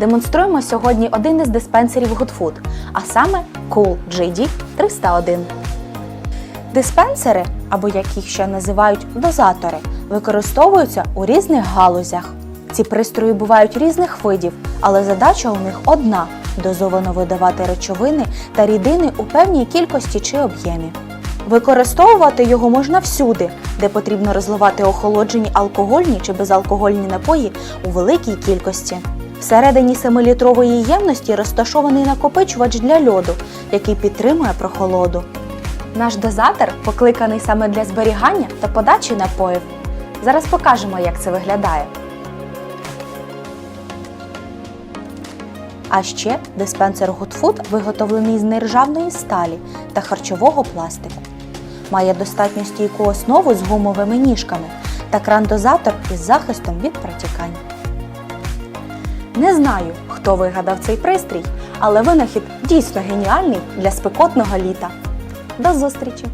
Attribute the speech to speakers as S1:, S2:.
S1: демонструємо сьогодні один із диспенсерів Good Food, а саме Cool JD 301. Диспенсери, або як їх ще називають дозатори, використовуються у різних галузях. Ці пристрої бувають різних видів, але задача у них одна дозовано видавати речовини та рідини у певній кількості чи об'ємі. Використовувати його можна всюди, де потрібно розливати охолоджені алкогольні чи безалкогольні напої у великій кількості. Всередині 7-літрової ємності розташований накопичувач для льоду, який підтримує прохолоду. Наш дозатор покликаний саме для зберігання та подачі напоїв. Зараз покажемо, як це виглядає. А ще диспенсер Good Food виготовлений з нержавної сталі та харчового пластику. Має достатньо стійку основу з гумовими ніжками та кран-дозатор із захистом від протікань. Не знаю, хто вигадав цей пристрій, але винахід дійсно геніальний для спекотного літа. До зустрічі!